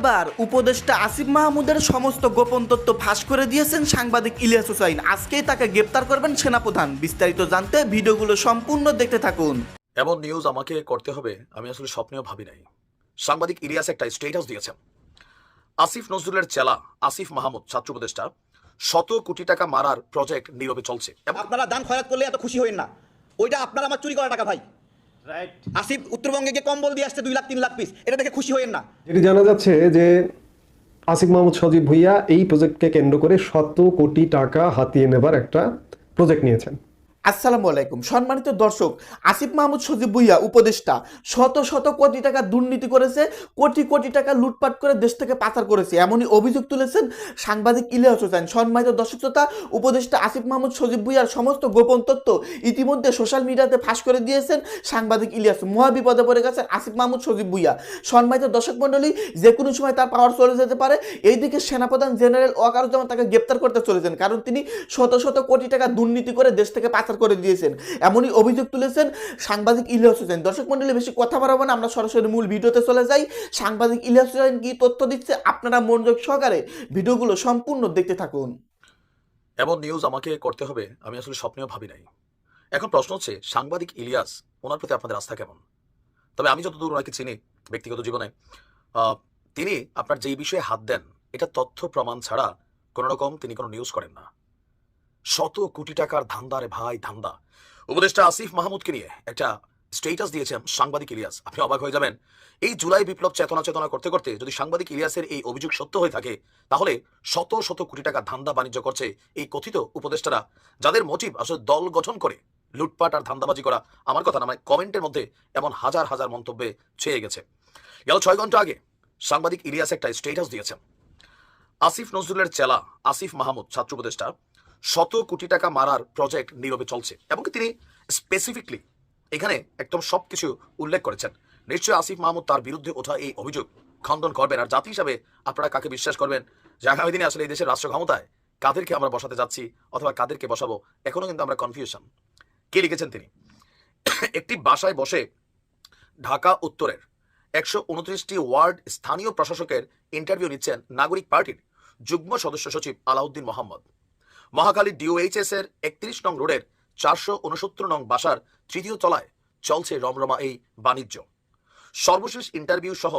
মঙ্গলবার উপদেষ্টা আসিফ মাহমুদের সমস্ত গোপন তথ্য ফাঁস করে দিয়েছেন সাংবাদিক ইলিয়াস হুসাইন। আজকেই তাকে গ্রেপ্তার করবেন সেনাপ্রধান। বিস্তারিত জানতে ভিডিওগুলো সম্পূর্ণ দেখতে থাকুন। এমন নিউজ আমাকে করতে হবে আমি আসলে স্বপ্নেও ভাবি নাই। সাংবাদিক ইলিয়াস একটা স্টেটাস দিয়েছেন। আসিফ নজরুলের চেলা আসিফ মাহমুদ ছাত্র উপদেষ্টা শত কোটি টাকা মারার প্রজেক্ট নীরবে চলছে। এবং আপনারা দান খয়রাত করলে এত খুশি হইন না। ওইটা আপনারা আমার চুরি করা টাকা ভাই। আসিফ উত্তরবঙ্গে গিয়ে কম্বল দিয়ে আসছে দুই লাখ তিন লাখ পিস এটা দেখে খুশি হয়েন না। যেটি জানা যাচ্ছে যে আসিফ মাহমুদ সজীব ভুইয়া এই প্রজেক্টকে কেন্দ্র করে শত কোটি টাকা হাতিয়ে নেবার একটা প্রজেক্ট নিয়েছেন। আসসালামু আলাইকুম। সম্মানিত দর্শক, আসিফ মাহমুদ সজিব ভুইয়া, উপদেষ্টা, শত শত কোটি টাকা দুর্নীতি করেছে, কোটি কোটি টাকা লুটপাট করে দেশ থেকে পাচার করেছে, এমনই অভিযোগ তুলেছেন সাংবাদিক ইলিয়াস হোসেন। সম্মানিত দর্শক শ্রোতা, উপদেষ্টা আসিফ মাহমুদ সজিব ভুইয়ার সমস্ত গোপন তথ্য ইতিমধ্যে সোশ্যাল মিডিয়াতে ফাঁস করে দিয়েছেন সাংবাদিক ইলিয়াস। মহা বিপদে পড়ে গেছেন আসিফ মাহমুদ সজিব ভুইয়া। সম্মানিত দর্শক মণ্ডলী, যে কোনো সময় তার পাওয়ার চলে যেতে পারে। এইদিকে সেনাপ্রধান জেনারেল ওয়াকারুজ্জামান তাকে গ্রেপ্তার করতে চলেছেন, কারণ তিনি শত শত কোটি টাকা দুর্নীতি করে দেশ থেকে পাচার করে দিয়েছেন। এমনই অভিযোগ তুলেছেন সাংবাদিক ইলিয়াস হোসেন। দর্শক মণ্ডলী, বেশি কথা বাড়াবো না, আমরা সরাসরি মূল ভিডিওতে চলে যাই। সাংবাদিক ইলিয়াস হোসেন কি তথ্য দিচ্ছে? আপনারা মনোযোগ সহকারে ভিডিওগুলো সম্পূর্ণ দেখতে থাকুন। এমন নিউজ আমাকে করতে হবে, আমি আসলে স্বপ্নেও ভাবি নাই। এখন প্রশ্ন হচ্ছে, সাংবাদিক ইলিয়াস, ওনার প্রতি আপনাদের আস্থা কেমন? তবে আমি যতদূর ওনাকে চিনি, ব্যক্তিগত জীবনে তিনি আপনার যেই বিষয়ে হাত দেন, এটা তথ্য প্রমাণ ছাড়া কোনো রকম তিনি কোনো নিউজ করেন না। শত কোটি টাকার ধান্দা রে ভাই, ধান্দা। উপদেষ্টা আসিফ মাহমুদকে নিয়ে একটা স্টেটাস দিয়েছেন সাংবাদিক ইলিয়াস। আপনি অবাক হয়ে যাবেন। এই জুলাই বিপ্লব চেতনা চেতনা করতে করতে যদি সাংবাদিক ইলিয়াসের এই অভিযোগ সত্য হয়ে থাকে, তাহলে শত শত কোটি টাকা ধান্দা বাণিজ্য করছে এই কথিত উপদেষ্টারা, যাদের মোটিভ আসলে দল গঠন করে লুটপাট আর ধান্দাবাজি করা। আমার কথা না মানে কমেন্টের মধ্যে এমন হাজার হাজার মন্তব্যে ছেয়ে গেছে। গেল ছয় ঘণ্টা আগে সাংবাদিক ইলিয়াস একটা স্টেটাস দিয়েছেন। আসিফ নজরুলের চেলা, আসিফ মাহমুদ, ছাত্র উপদেষ্টা শত কোটি টাকা মারার প্রজেক্ট নীরবে চলছে এবং তিনি স্পেসিফিকলি এখানে একদম সবকিছু উল্লেখ করেছেন। নিশ্চয়ই আসিফ মাহমুদ তার বিরুদ্ধে ওঠা এই অভিযোগ খণ্ডন করবেন। আর জাতি হিসাবে আপনারা কাকে বিশ্বাস করবেন? যে আগামী দিনে আসলে এই দেশের রাষ্ট্র ক্ষমতায়। কাদেরকে আমরা বসাতে যাচ্ছি অথবা কাদেরকে বসাবো? এখনও কিন্তু আমরা কনফিউশন কে লিখেছেন তিনি? একটি বাসায় বসে ঢাকা উত্তরের একশো উনত্রিশটি ওয়ার্ড স্থানীয় প্রশাসকের ইন্টারভিউ নিচ্ছেন নাগরিক পার্টির যুগ্ম সদস্য সচিব আলাউদ্দিন মোহাম্মদ। মহাখালী ডিওএইচএস এর একত্রিশ নং রোডের চারশো উনসত্তর নং বাসার তৃতীয় তলায় চলছে রমরমা এই বাণিজ্য। সর্বশেষ ইন্টারভিউ সহ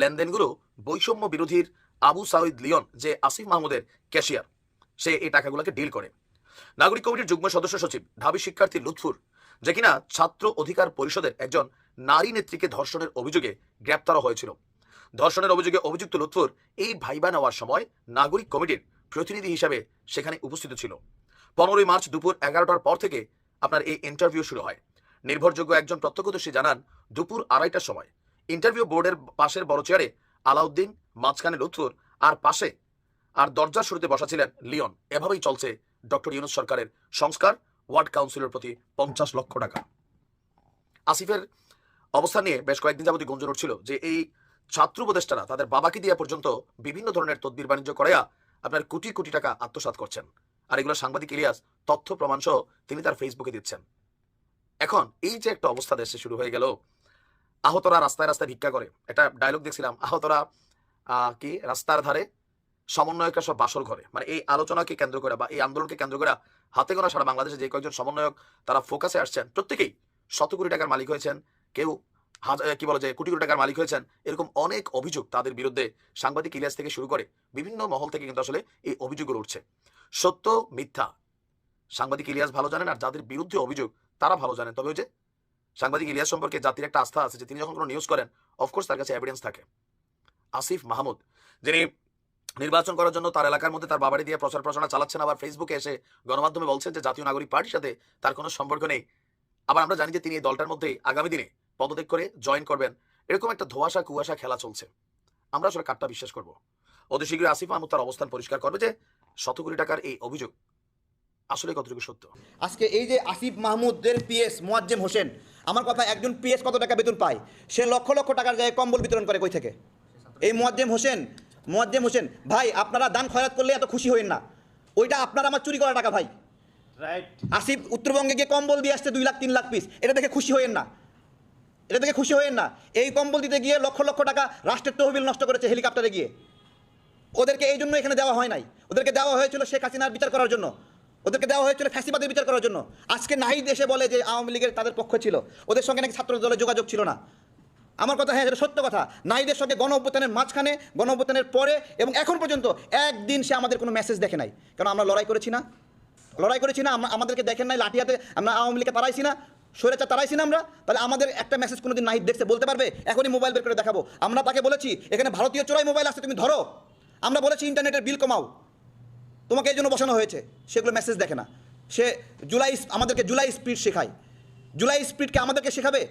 লেনদেনগুলো বৈষম্য বিরোধীর আবু সাউদ লিয়ন যে আসিফ মাহমুদের ক্যাশিয়ার, সে এই টাকাগুলোকে ডিল করে। নাগরিক কমিটির যুগ্ম সদস্য সচিব ঢাবি শিক্ষার্থী লুৎফুর, যে কিনা ছাত্র অধিকার পরিষদের একজন নারী নেত্রীকে ধর্ষণের অভিযোগে গ্রেপ্তারও হয়েছিল। ধর্ষণের অভিযোগে অভিযুক্ত লুৎফুর এই ভাইবা নেওয়ার সময় নাগরিক কমিটির প্রতিনিধি হিসাবে সেখানে উপস্থিত ছিল। পনেরোই মার্চ দুপুর এগারোটার পর থেকে আপনার এই ইন্টারভিউ শুরু হয়। নির্ভরযোগ্য একজন প্রত্যক্ষদর্শী জানান, দুপুর আড়াইটার সময়। ইন্টারভিউ বোর্ডের পাশের বড় চেয়ারে আলাউদ্দিন, মাঝখানে লুৎফুর আর পাশে আর দরজার শুরুতে বসা ছিলেন লিওন। এভাবেই চলছে ডক্টর ইউনুস সরকারের সংস্কার, ওয়ার্ড কাউন্সিলের প্রতি পঞ্চাশ লক্ষ টাকা। আসিফের অবস্থান নিয়ে বেশ কয়েকদিন যাবতীয় গুঞ্জন উঠছিল যে এই ছাত্র উপদেষ্টারা তাদের বাবাকে দিয়ে পর্যন্ত বিভিন্ন ধরনের তদবির বাণিজ্য করাইয়া আপনার কোটি কোটি টাকা আত্মসাৎ করছেন। আর এগুলো সাংবাদিক ইলিয়াস তথ্য প্রমাণ সহ তিনি তার ফেসবুকে দিচ্ছেন। এখন এই যে একটা অবস্থা দেশে শুরু হয়ে গেল আহতরা রাস্তায় রাস্তায় ভিক্ষা করে। একটা ডায়লগ দেখছিলাম আহতরা আহ, কি রাস্তার ধারে সমন্বয়করা সব বাসর ঘরে। মানে এই আলোচনাকে কেন্দ্র করে বা এই আন্দোলনকে কেন্দ্র করে হাতে গোনা সারা বাংলাদেশে যে কয়েকজন সমন্বয়ক তারা ফোকাসে আসছেন। প্রত্যেকেই শত কোটি টাকার মালিক হয়েছেন কেউ কি বলে যে কোটি কোটি টাকার মালিক হয়েছেন, এরকম অনেক অভিযোগ তাদের বিরুদ্ধে সাংবাদিক ইলিয়াস থেকে শুরু করে বিভিন্ন মহল থেকে কিন্তু আসলে এই অভিযোগগুলো উঠছে। সত্য, মিথ্যা। সাংবাদিক ইলিয়াস ভালো জানেন আর যাদের বিরুদ্ধে অভিযোগ, তারা ভালো জানেন। তবে ওই যে সাংবাদিক ইলিয়াস সম্পর্কে জাতির একটা আস্থা আছে যে তিনি যখন কোনো নিউজ করেন অফকোর্স তার কাছে এভিডেন্স থাকে। আসিফ মাহমুদ, যিনি নির্বাচন করার জন্য তার এলাকার মধ্যে তার বাবাড়ি দিয়ে প্রচার প্রচারণা চালাচ্ছেন, আবার ফেসবুকে এসে গণমাধ্যমে বলছেন যে জাতীয় নাগরিক পার্টির সাথে তার কোনো সম্পর্ক নেই। আবার আমরা জানি যে তিনি এই দলটার মধ্যে আগামী দিনে পদত্যাগ করে জয়েন করবেন। এরকম একটা ধোয়াশা কুয়াশা খেলা চলছে। আমরা আসলে কারটা বিশ্বাস করব। অতি শীঘ্রই আসিফ মাহমুদ তার অবস্থান পরিষ্কার করবে যে শত কোটি টাকার এই অভিযোগ আসলে কতটুকু সত্য? আজকে এই যে আসিফ মাহমুদের পিএস মোয়াজ্জেম হোসেন আমার কথা একজন পিএস কত টাকা বেতন পায়? সে লক্ষ লক্ষ টাকার জায়গায় কম্বল বিতরণ করে কই থেকে? এই মোয়াজ্জেম হোসেন মোয়াজ্জেম হোসেন ভাই আপনারা দান খয়রাত করলে এত খুশি হইন না। ওইটা আপনার আমার চুরি করা টাকা ভাই। রাইট আসিফ উত্তরবঙ্গে গিয়ে কম্বল দিয়ে আসছে দুই লাখ তিন লাখ পিস এটা দেখে খুশি হইন না। এটা থেকে খুশি হয়েন না। এই কম্বল দিতে গিয়ে লক্ষ লক্ষ টাকা রাষ্ট্রের তহবিল নষ্ট করেছে হেলিকপ্টারে গিয়ে। ওদেরকে এই জন্য এখানে দেওয়া হয় নাই। ওদেরকে দেওয়া হয়েছিল শেখ হাসিনার বিচার করার জন্য। ওদেরকে দেওয়া হয়েছিল ফ্যাসিবাদের বিচার করার জন্য। আজকে নাহিদ এসে বলে যে আওয়ামী লীগের তাদের পক্ষ ছিল। ওদের সঙ্গে নাকি ছাত্র দলের যোগাযোগ ছিল না। আমার কথা হ্যাঁ সত্য কথা। নাইদের সঙ্গে গণ অভ্যুত্থানের মাঝখানে, গণ অভ্যুত্থানের পরে এবং এখন পর্যন্ত একদিন সে আমাদের কোনো মেসেজ দেখে নাই। কারণ আমরা লড়াই করেছি না? লড়াই করেছি না আমাদেরকে দেখেন নাই, লাঠিয়াতে আমরা আওয়ামী লীগকে তারাইছি না। সরেচা তারাইছি না আমরা তাহলে আমাদের একটা মেসেজ কোনোদিন নাহিদ দেখছে, বলতে পারবে? এখনই মোবাইল বের করে দেখাবো। আমরা তাকে বলেছি, এখানে ভারতীয় চোরাই মোবাইল আসছে তুমি ধরো। আমরা বলেছি, ইন্টারনেটের বিল কমাও। তোমাকে এই জন্য বসানো হয়েছে। সেগুলো মেসেজ দেখে না। সে জুলাই আমাদেরকে জুলাই স্পিড শেখায়। জুলাই স্পিডকে আমাদেরকে শেখাবে?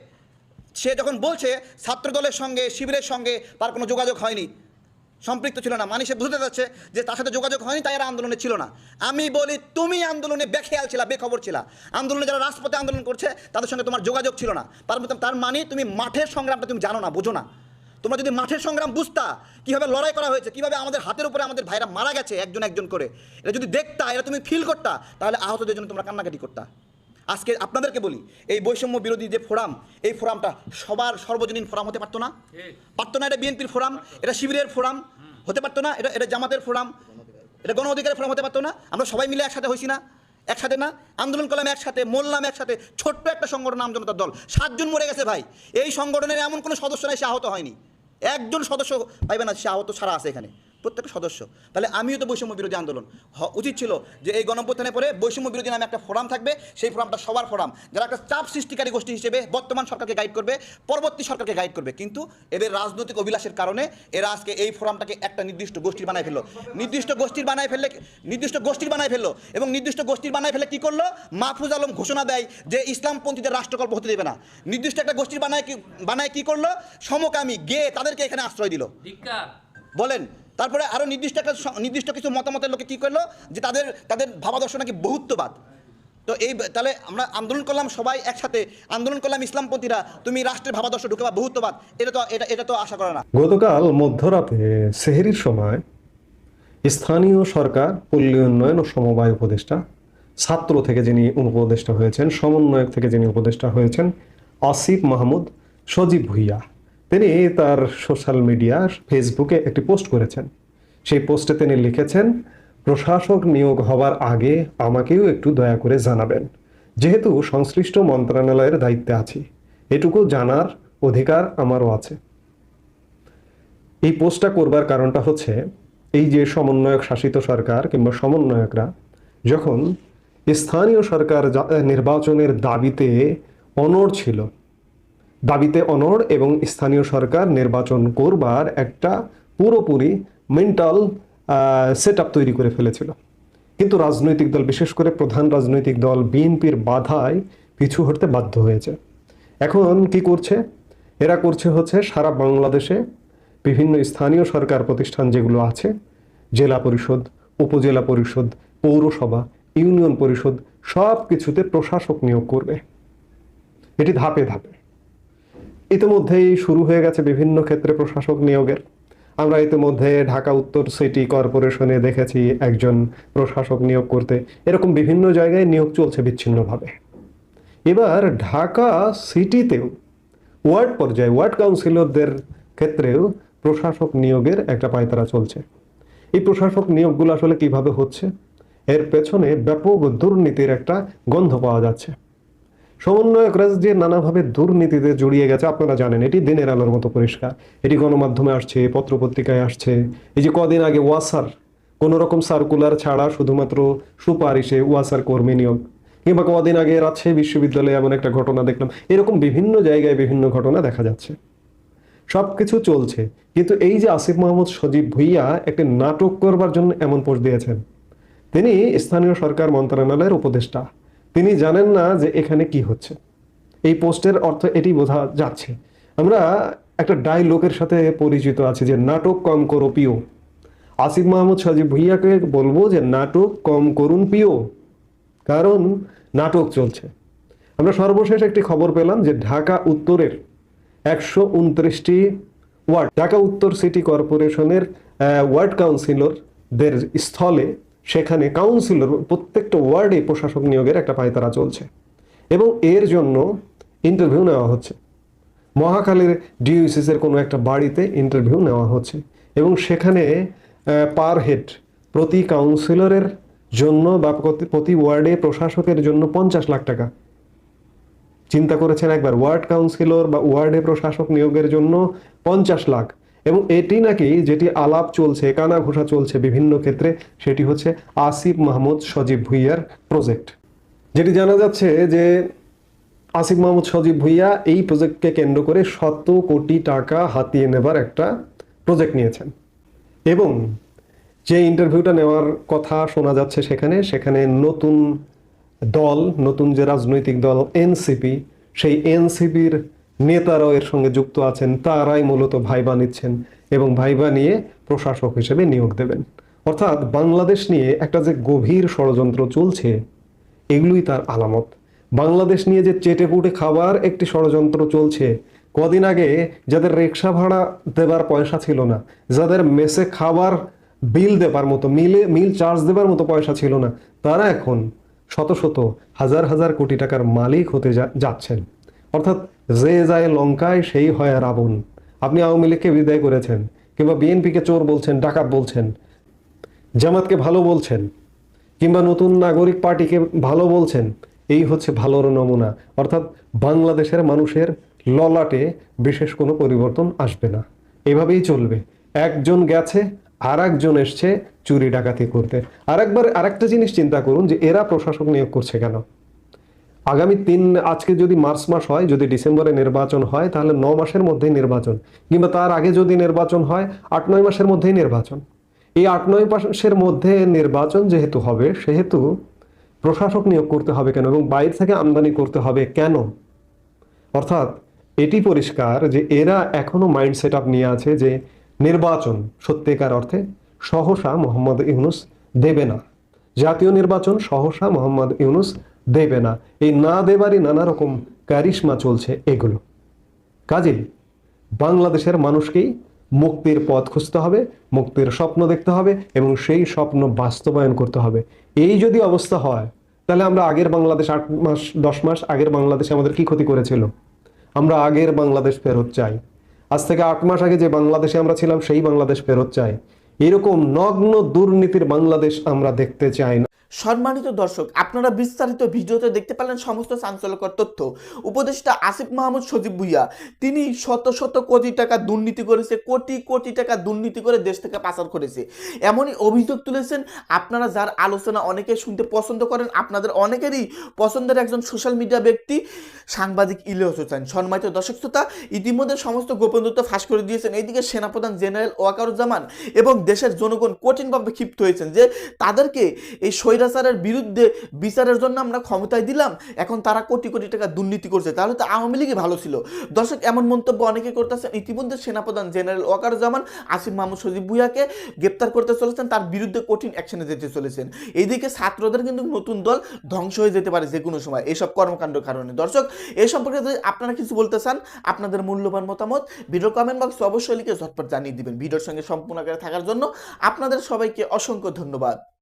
সে যখন বলছে, ছাত্রদলের সঙ্গে, শিবিরের সঙ্গে তার কোনো যোগাযোগ হয়নি। সম্পৃক্ত ছিল না। মানে সে বুঝতে যাচ্ছে যে তার সাথে যোগাযোগ হয়নি, তাই এরা আন্দোলনে ছিল না। আমি বলি, তুমি আন্দোলনে বেখেয়াল ছিলা, বেখবর ছিলা। আন্দোলনে যারা রাজপথে আন্দোলন করছে, তাদের সঙ্গে তোমার যোগাযোগ ছিল না। তার তার মানে তুমি মাঠের সংগ্রামটা তুমি জানো না, বোঝো না। তোমরা যদি মাঠের সংগ্রাম বুঝতা, কীভাবে লড়াই করা হয়েছে, কীভাবে আমাদের হাতের উপরে আমাদের ভাইরা মারা গেছে একজন একজন করে এটা যদি দেখতা এটা তুমি ফিল করতা, তাহলে আহতদের জন্য তোমরা কান্নাকাটি করতা। আজকে আপনাদেরকে বলি, এই বৈষম্য বিরোধী যে ফোরাম, এই ফোরামটা সবার সর্বজনীন ফোরাম হতে পারতো না। পারতো না এটা বিএনপির ফোরাম, এটা শিবিরের ফোরাম, হতে পারতো না, এটা এটা জামাতের ফোরাম, এটা গণ অধিকারের ফোরাম হতে পারতো না। আমরা সবাই মিলে একসাথে হয়েছি না, একসাথে না। আন্দোলন করলাম একসাথে, মরলাম একসাথে, ছোট্ট একটা সংগঠন নাম জনতার দল। সাতজন মরে গেছে ভাই। এই সংগঠনের এমন কোনো সদস্য নাই, সে আহত হয়নি। একজন সদস্য পাইবে না, সে আহত ছাড়া আছে এখানে। প্রত্যেকটা সদস্য। তাহলে আমিও তো বৈষম্য বিরোধী আন্দোলন। উচিত ছিল যে এই গণঅভ্যুত্থানের পরে বৈষম্য বিরোধী নামে একটা ফোরাম থাকবে সেই ফোরামটা সবার ফোরাম যারা একটা চাপ সৃষ্টিকারী গোষ্ঠী হিসেবে বর্তমান সরকারকে গাইড করবে পরবর্তী সরকারকে গাইড করবে। কিন্তু এদের রাজনৈতিক অভিলাষের কারণে এরা আজকে এই ফোরামটাকে একটা নির্দিষ্ট গোষ্ঠীর বানায় ফেলল। নির্দিষ্ট গোষ্ঠীর বানায় ফেললে নির্দিষ্ট গোষ্ঠীর বানায় ফেলল এবং নির্দিষ্ট গোষ্ঠীর বানায় ফেলে কি করল? মাহফুজ আলম ঘোষণা দেয় যে ইসলামপন্থীদের রাষ্ট্রকল্প হতে দেবে না। নির্দিষ্ট একটা গোষ্ঠীর বানায় কি বানায় কি করল? সমকামী গে তাদেরকে এখানে আশ্রয় দিল। বলেন তারপরে আরও নির্দিষ্ট একটা নির্দিষ্ট কিছু মতামতের লোকে কী করল? যে তাদের তাদের ভাবাদর্শ নাকি বহুত্ববাদ? তো এই তাহলে আমরা আন্দোলন করলাম সবাই একসাথে। আন্দোলন করলাম ইসলামপন্থীরা। তুমি রাষ্ট্রের ভাবাদর্শ ঢুকে বা বহুত্ববাদ। এটা তো, এটা এটা তো আশা করে না। গতকাল মধ্যরাতে সেহেরির সময় স্থানীয় সরকার পল্লী উন্নয়ন ও সমবায় উপদেষ্টা, ছাত্র থেকে যিনি উপদেষ্টা হয়েছেন, সমন্বয়ক থেকে যিনি উপদেষ্টা হয়েছেন, আসিফ মাহমুদ সজীব ভুইয়া। তিনি তার সোশ্যাল মিডিয়া ফেসবুকে একটি পোস্ট করেছেন। সেই পোস্টে তিনি লিখেছেন, প্রশাসক নিয়োগ হবার আগে আমাকেও একটু দয়া করে জানাবেন। যেহেতু সংশ্লিষ্ট মন্ত্রণালয়ের দায়িত্বে আছি, এটুকু জানার অধিকার আমারও আছে। এই পোস্টটা করবার কারণটা হচ্ছে, এই যে সমন্বয়ক শাসিত সরকার কিংবা সমন্বয়করা, যখন স্থানীয় সরকার নির্বাচনের দাবিতে অনড় ছিল দাবিতে অনড় এবং স্থানীয় সরকার নির্বাচন করবার একটা পুরোপুরি মেন্টাল সেট তৈরি করে ফেলেছিল। কিন্তু রাজনৈতিক দল, বিশেষ করে প্রধান রাজনৈতিক দল বিএনপির বাধায় পিছু হটতে বাধ্য হয়েছে। এখন কি করছে? এরা করছে হচ্ছে সারা বাংলাদেশে বিভিন্ন স্থানীয় সরকার প্রতিষ্ঠান যেগুলো আছে, জেলা পরিষদ, উপজেলা পরিষদ, পৌরসভা, ইউনিয়ন পরিষদ সব কিছুতে প্রশাসক নিয়োগ করবে। এটি ধাপে ধাপে। ইতিমধ্যেই শুরু হয়ে গেছে বিভিন্ন ক্ষেত্রে প্রশাসক নিয়োগের। আমরা ইতিমধ্যে ঢাকা উত্তর সিটি কর্পোরেশনে দেখেছি একজন প্রশাসক নিয়োগ করতে। এরকম বিভিন্ন জায়গায় নিয়োগ চলছে বিচ্ছিন্নভাবে। এবার ঢাকা সিটিতেও ওয়ার্ড পর্যায়ে, ওয়ার্ড কাউন্সিলরদের ক্ষেত্রেও প্রশাসক নিয়োগের একটা পায়তারা চলছে। এই প্রশাসক নিয়োগগুলো আসলে কীভাবে হচ্ছে? এর পেছনে ব্যাপক দুর্নীতির একটা গন্ধ পাওয়া যাচ্ছে। সমন্বয়করা যে নানাভাবে দুর্নীতিতে জড়িয়ে গেছে। আপনারা জানেন, এটি দিনের আলোর মতো পরিষ্কার। এটি গণমাধ্যমে আসছে, পত্রপত্রিকায় আসছে। এই যে কদিন আগে ওয়াসার কোনো রকম সার্কুলার ছাড়া শুধুমাত্র সুপারিশে ওয়াসার কর্মী নিয়োগ, কিংবা কদিন আগে রাজশাহী বিশ্ববিদ্যালয়ে এমন একটা ঘটনা দেখলাম। এরকম বিভিন্ন জায়গায় বিভিন্ন ঘটনা দেখা যাচ্ছে। সব কিছু চলছে, কিন্তু এই যে আসিফ মোহাম্মদ সজীব ভুইয়া একটি নাটক করবার জন্য এমন পোস্ট দিয়েছেন, তিনি স্থানীয় সরকার মন্ত্রণালয়ের উপদেষ্টা। তিনি জানেন না যে এখানে কি হচ্ছে। এই পোস্টের অর্থ এটি বোঝা যাচ্ছে। আমরা একটা ডায়লগের সাথে পরিচিত আছি যে, নাটক কম করো, পিও। আসিফ মাহমুদ সাজিব ভুইয়াকে বলব যে, নাটক কম করুন, পিও। কারণ নাটক চলছে। আমরা সর্বশেষ একটি খবর পেলাম যে, ঢাকা উত্তরের একশো উনত্রিশটি ওয়ার্ড, ঢাকা উত্তর সিটি কর্পোরেশনের ওয়ার্ড কাউন্সিলরদের স্থলে সেখানে কাউন্সিলর প্রত্যেকটা ওয়ার্ডে প্রশাসক নিয়োগের একটা পায়তারা চলছে। এবং এর জন্য ইন্টারভিউ নেওয়া হচ্ছে। মহাখালীর ডিউসিসের কোনো একটা বাড়িতে ইন্টারভিউ নেওয়া হচ্ছে। এবং সেখানে পার হেড প্রতি কাউন্সিলরের জন্য বা প্রতি ওয়ার্ডে প্রশাসকের জন্য পঞ্চাশ লাখ টাকা। চিন্তা করেছেন একবার, ওয়ার্ড কাউন্সিলর বা ওয়ার্ডে প্রশাসক নিয়োগের জন্য পঞ্চাশ লাখ। এবং এটি নাকি যেটি আলাপ চলছে, কানা ঘোষা চলছে বিভিন্ন ক্ষেত্রে, সেটি হচ্ছে আসিফ মাহমুদ সজীব ভুইয়ার প্রজেক্ট যেটি জানা যাচ্ছে যে আসিফ মাহমুদ সজীব ভুইয়া এই প্রজেক্টকে কেন্দ্র করে শত কোটি টাকা হাতিয়ে নেবার একটা প্রজেক্ট নিয়েছেন। এবং যে ইন্টারভিউটা নেওয়ার কথা শোনা যাচ্ছে সেখানে সেখানে নতুন দল, নতুন যে রাজনৈতিক দল, এনসিপি, সেই এনসিপির নেতারাও এর সঙ্গে যুক্ত আছেন, তারাই মূলত ভাইবা নিচ্ছেন এবং ভাইবা নিয়ে প্রশাসক হিসেবে নিয়োগ দেবেন। অর্থাৎ বাংলাদেশ নিয়ে একটা যে গভীর ষড়যন্ত্র চলছে, এগুলোই তার আলামত। বাংলাদেশ নিয়ে যে চেটে পুটে খাবার একটি ষড়যন্ত্র চলছে, কদিন আগে যাদের রিক্সা ভাড়া দেবার পয়সা ছিল না, যাদের মেসে খাবার বিল দেবার মতো, মিলে, মিল চার্জ দেবার মতো পয়সা ছিল না, তারা এখন শত শত, হাজার হাজার কোটি টাকার মালিক হতে যাচ্ছেন। অর্থাৎ যে যায় লঙ্কায়, সেই হয় রাবণ। আপনি আওয়ামী লীগকে বিদায় করেছেন, কিংবা বিএনপিকে চোর বলছেন, ডাকাত বলছেন, জামাতকে ভালো বলছেন, কিংবা নতুন নাগরিক পার্টিকে ভালো বলছেন, এই হচ্ছে ভালোর নমুনা। অর্থাৎ বাংলাদেশের মানুষের ললাটে বিশেষ কোনো পরিবর্তন আসবে না। এভাবেই চলবে। একজন গেছে আর একজন এসছে চুরি ডাকাতি করতে। আরেকবার আরেকটা জিনিস চিন্তা করুন যে এরা প্রশাসক নিয়োগ করছে কেন? আগামী তিন, আজকে যদি মার্চ মাস হয়, যদি ডিসেম্বরে নির্বাচন হয়, তাহলে ন মাসের মধ্যেই নির্বাচন। কিংবা তার আগে যদি নির্বাচন হয়, আট, নয় মাসের মধ্যেই নির্বাচন। এই আট, নয় মাসের মধ্যে নির্বাচন যেহেতু হবে, সেহেতু প্রশাসক নিয়োগ করতে হবে কেন এবং বাইরে থেকে আমদানি করতে হবে কেন? অর্থাৎ এটি পরিষ্কার যে এরা এখনও মাইন্ড সেট আপ নিয়ে আছে যে নির্বাচন সত্যিকার অর্থে সহসা মোহাম্মদ ইউনুস দেবে না। জাতীয় নির্বাচন সহসা মোহাম্মদ ইউনুস দেবে না। এই না দেবারই নানা রকম কারিশমা চলছে এগুলো। কাজেই বাংলাদেশের মানুষকেই মুক্তির পথ খুঁজতে হবে, মুক্তির স্বপ্ন দেখতে হবে এবং সেই স্বপ্ন বাস্তবায়ন করতে হবে। এই যদি অবস্থা হয়, তাহলে আমরা আগের বাংলাদেশ আট মাস, দশ মাস আগের বাংলাদেশে আমাদের কি ক্ষতি করেছিল? আমরা আগের বাংলাদেশ ফেরত চাই। আজ থেকে আট মাস আগে যে বাংলাদেশে আমরা ছিলাম, সেই বাংলাদেশ ফেরত চাই। এরকম নগ্ন দুর্নীতির বাংলাদেশ আমরা দেখতে চাই না। সম্মানিত দর্শক, আপনারা বিস্তারিত ভিডিওতে দেখতে পেলেন সমস্ত চাঞ্চল্যকর তথ্য। উপদেষ্টা আসিফ মাহমুদ সজীব ভুইয়া, তিনি শত শত কোটি টাকা দুর্নীতি করেছে, কোটি কোটি টাকা দুর্নীতি করে দেশ থেকে পাচার করেছে। এমনই অভিযোগ তুলেছেন, আপনারা যার আলোচনা অনেকে শুনতে পছন্দ করেন, আপনাদের অনেকেরই পছন্দের একজন সোশ্যাল মিডিয়া ব্যক্তি, সাংবাদিক ইলিয়াস হোসেন। সম্মানিত দর্শক শ্রোতা, ইতিমধ্যে সমস্ত গোপন তথ্য ফাঁস করে দিয়েছেন। এইদিকে সেনাপ্রধান জেনারেল ওয়াকারুজ্জামান এবং দেশের জনগণ কঠিনভাবে ক্ষিপ্ত হয়েছেন যে তাদেরকে এই স্বৈরাচারের বিরুদ্ধে বিচারের জন্য আমরা ক্ষমতায় দিলাম, এখন তারা কোটি কোটি টাকা দুর্নীতি করছে। তাহলে তো আওয়ামী লীগই ভালো ছিল। দর্শক, এমন মন্তব্য অনেকে করতেছেন। ইতিমধ্যে সেনাপ্রধান জেনারেল ওয়াকারুজ্জামান আসিফ মাহমুদ সজিব ভুইয়াকে গ্রেপ্তার করতে চলেছেন। তার বিরুদ্ধে কঠিন অ্যাকশনে যেতে চলেছেন। এইদিকে ছাত্রদের কিন্তু নতুন দল ধ্বংস হয়ে যেতে পারে যে কোনো সময় এইসব কর্মকাণ্ডের কারণে। দর্শক এই সম্পর্কে যদি আপনারা কিছু বলতে চান, আপনাদের মূল্যবান মতামত ভিডিও কমেন্ট বক্সে অবশ্যই লিখে ঝটপট জানিয়ে দিবেন। ভিডিওর সঙ্গে সম্পূর্ণ করে থাকার জন্য আপনাদের সবাইকে অসংখ্য ধন্যবাদ।